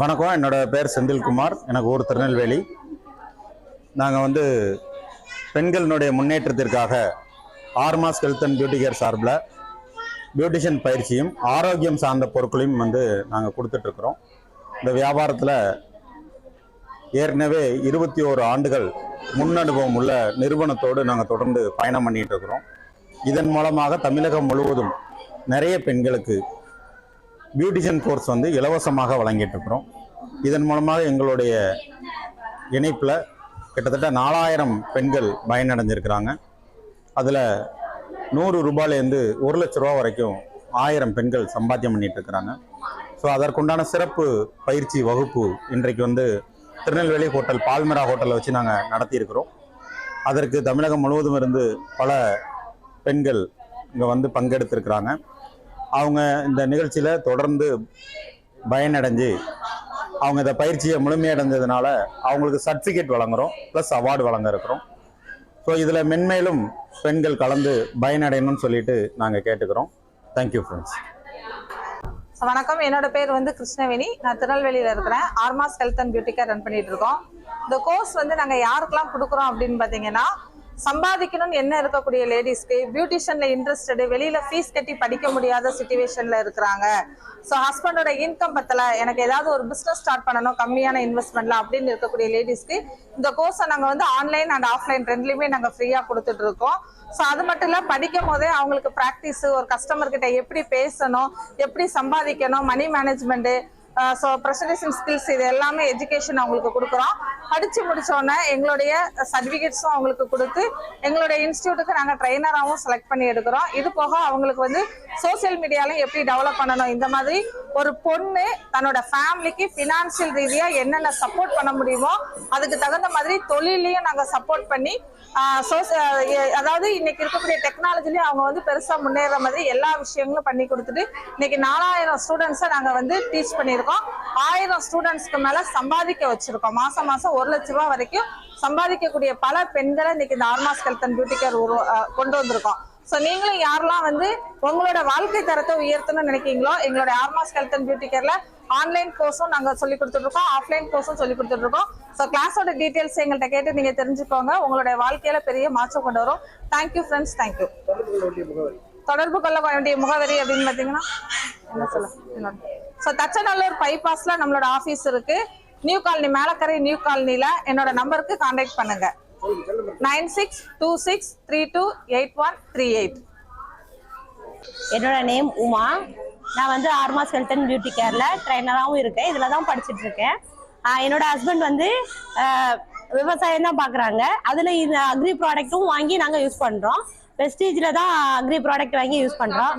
வணக்கம் என்னோட பேர் செந்தில்குமார். எனக்கு ஊர் திருநெல்வேலி. நாங்கள் வந்து பெண்களினுடைய முன்னேற்றத்திற்காக Armas health and beauty care சார்பில் பியூட்டிஷியன் பயிற்சியும் ஆரோக்கியம் சார்ந்த பொருட்களையும் வந்து நாங்கள் கொடுத்துட்ருக்குறோம். இந்த வியாபாரத்தில் ஏற்கனவே இருபத்தி ஓரு ஆண்டுகள் முன்னனுபவம் உள்ள நிறுவனத்தோடு நாங்கள் தொடர்ந்து பயணம் பண்ணிகிட்டு இருக்கிறோம் இதன் மூலமாக தமிழகம் முழுவதும் நிறைய பெண்களுக்கு பியூட்டிஷியன் கோர்ஸ் வந்து இலவசமாக வழங்கிட்டு இருக்கிறோம் இதன் மூலமாக எங்களுடைய இணைப்பில் கிட்டத்தட்ட நாலாயிரம் பெண்கள் பயனடைஞ்சிருக்கிறாங்க. அதில் நூறு ரூபாயிலேருந்து ஒரு லட்ச ரூபா வரைக்கும் ஆயிரம் பெண்கள் சம்பாத்தியம் பண்ணிட்டு இருக்கிறாங்க ஸோ அதற்குண்டான சிறப்பு பயிற்சி வகுப்பு இன்றைக்கு வந்து திருநெல்வேலி ஹோட்டல் பால்மிரா ஹோட்டலில் வச்சு நாங்கள் நடத்தியிருக்கிறோம். அதற்கு தமிழகம் முழுவதும் இருந்து பல பெண்கள் இங்கே வந்து பங்கெடுத்திருக்கிறாங்க. அவங்க இந்த நிகழ்ச்சியில் தொடர்ந்து பயனடைஞ்சு அவங்க இந்த பயிற்சியை முழுமையடைஞ்சதுனால அவங்களுக்கு சர்டிஃபிகேட் வழங்குறோம் ப்ளஸ் அவார்டு வழங்க இருக்கிறோம் ஸோ இதில் மென்மேலும் பெண்கள் கலந்து பயனடையணும்னு சொல்லிட்டு நாங்கள் கேட்டுக்கிறோம். தேங்க்யூ ஃப்ரெண்ட்ஸ் வணக்கம். என்னோட பேர் வந்து கிருஷ்ணவேணி. நான் திருநெல்வேலியில இருக்கிறேன். Armas health and beauty run பண்ணிட்டு இருக்கோம். இந்த கோர்ஸ் வந்து நாங்கள் யாருக்கெல்லாம் கொடுக்குறோம் அப்படின்னு பார்த்தீங்கன்னா சம்பாதிக்கணும்னு என்ன இருக்கக்கூடிய லேடிஸ்க்கு பியூட்டிஷியன்ல இன்ட்ரெஸ்டடு வெளியில ஃபீஸ் கட்டி படிக்க முடியாத சுச்சுவேஷன்ல இருக்கிறாங்க. ஸோ ஹஸ்பண்டோட இன்கம் பத்தல எனக்கு ஏதாவது ஒரு பிஸ்னஸ் ஸ்டார்ட் பண்ணணும் கம்மியான இன்வெஸ்ட்மெண்ட்ல அப்படின்னு இருக்கக்கூடிய லேடிஸ்க்கு இந்த கோர்ஸை நாங்கள் வந்து ஆன்லைன் அண்ட் ஆஃப்லைன் ரெண்டுலையுமே நாங்கள் ஃப்ரீயா கொடுத்துட்டு இருக்கோம். ஸோ அது மட்டும் இல்லை படிக்கும் போதே அவங்களுக்கு ப்ராக்டிஸ் ஒரு கஸ்டமர் கிட்ட எப்படி பேசணும் எப்படி சம்பாதிக்கணும் money management so presentation skills இது எல்லாமே எஜுகேஷன் அவங்களுக்கு கொடுக்குறோம். படிச்சு முடிச்ச எங்களுடைய சர்டிஃபிகேட்ஸும் அவங்களுக்கு கொடுத்து எங்களுடைய இன்ஸ்டியூட்டுக்கு நாங்கள் ட்ரைனராகவும் செலக்ட் பண்ணி எடுக்கிறோம். இது போக அவங்களுக்கு வந்து சோஷியல் மீடியாலையும் எப்படி டெவலப் பண்ணணும்? இந்த மாதிரி ஒரு பொண்ணு தன்னோட ஃபேமிலிக்கு ஃபினான்ஷியல் ரீதியாக என்னென்ன சப்போர்ட் பண்ண முடியுமோ அதுக்கு தகுந்த மாதிரி தொழிலையும் நாங்கள் சப்போர்ட் பண்ணி அதாவது இன்னைக்கு இருக்கக்கூடிய டெக்னாலஜிலையும் அவங்க வந்து பெருசாக முன்னேற மாதிரி எல்லா விஷயங்களும் பண்ணி கொடுத்துட்டு இன்னைக்கு நாலாயிரம் ஸ்டூடெண்ட்ஸை நாங்கள் வந்து டீச் பண்ணியிருக்கோம். ஆயிரம் ஸ்டூடெண்ட்ஸ்க்கு மேலே சம்பாதிக்க வச்சுருக்கோம். மாதம் மாதம் ஒரு லட்ச ரூபாய் வரைக்கும் சம்பாதிக்கக்கூடிய பல பெண்களை இன்னைக்கு இந்த Armas health and beauty care கொண்டு வந்திருக்கோம். ஸோ நீங்களும் யாரெல்லாம் வந்து உங்களோட வாழ்க்கை தரத்தை உயர்த்தணும்னு நினைக்கிறீங்களோ எங்களோட ஆர்மாஸ் ஹெல்த் அண்ட் பியூட்டி கேர்ல ஆன்லைன் கோர்ஸும் நாங்கள் சொல்லி கொடுத்துட்ருக்கோம் ஆஃப்லைன் கோர்ஸும் சொல்லி கொடுத்துட்ருக்கோம் ஸோ கிளாஸோட டீட்டெயில்ஸ் எங்கள்கிட்ட கேட்டு நீங்கள் தெரிஞ்சுக்கோங்க. உங்களுடைய வாழ்க்கையில பெரிய மாற்றம் கொண்டு வரும். தேங்க்யூ ஃப்ரெண்ட்ஸ் தேங்க்யூ தொடர்பு கொள்ள வேண்டிய முகவரி அப்படின்னு பார்த்தீங்கன்னா என்ன சொல்ல ஸோ தச்சநல்லூர் பைபாஸ்ல நம்மளோட ஆஃபீஸ் இருக்கு. நியூ காலனி மேலக்கரை நியூ காலனில என்னோட நம்பருக்கு கான்டாக்ட் பண்ணுங்க. Nine six two six three two eight one three eight. என்னோட நேம் உமா. நான் வந்து ஆர்மாஸ் ஹெல்த் அண்ட் பியூட்டி கேர்ல ட்ரைனராகவும் இருக்கேன். இதில் தான் படிச்சுட்டு இருக்கேன். என்னோட ஹஸ்பண்ட் வந்து விவசாயம் தான் பார்க்குறாங்க அதில் இந்த அக்ரி ப்ராடக்ட்டும் வாங்கி நாங்கள் யூஸ் பண்ணுறோம் வெஸ்டீஜில் தான் அக்ரி ப்ராடக்ட் வாங்கி யூஸ் பண்ணுறோம்